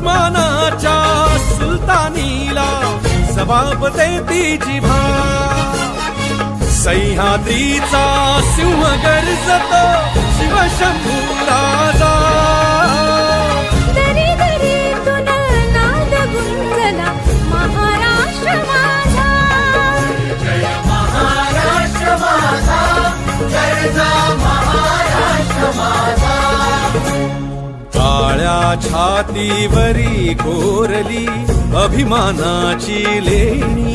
उस्मानाच्या सुलतानीला जबाब देती जिभा सह्याद्रीचा सिंह गर्जत शिवशंभूर काळ्या छातीवरी कोरली अभिमानाची लेणी.